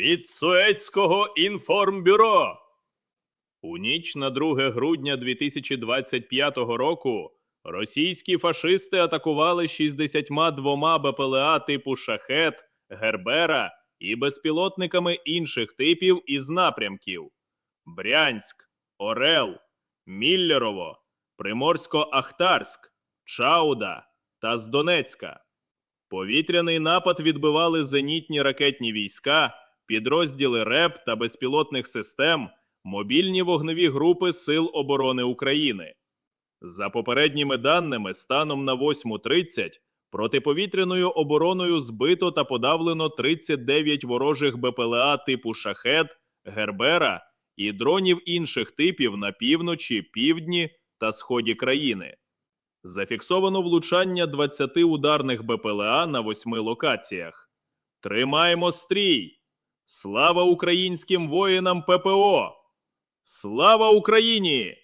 від Суецького інформбюро. У ніч на 2 грудня 2025 року російські фашисти атакували 62 БПЛА типу Шахет, Гербера і безпілотниками інших типів із напрямків: Брянськ, Орел, Міллерово, Приморсько-Ахтарськ, Чауда та з Донецька. Повітряний напад відбивали зенітні ракетні війська, підрозділи РЕП та безпілотних систем, мобільні вогневі групи Сил оборони України. За попередніми даними, станом на 8.30 протиповітряною обороною збито та подавлено 39 ворожих БПЛА типу Шахет, Гербера і дронів інших типів на півночі, півдні та сході країни. Зафіксовано влучання 20 ударних БПЛА на восьми локаціях. Тримаємо стрій! Слава українським воїнам ППО! Слава Україні!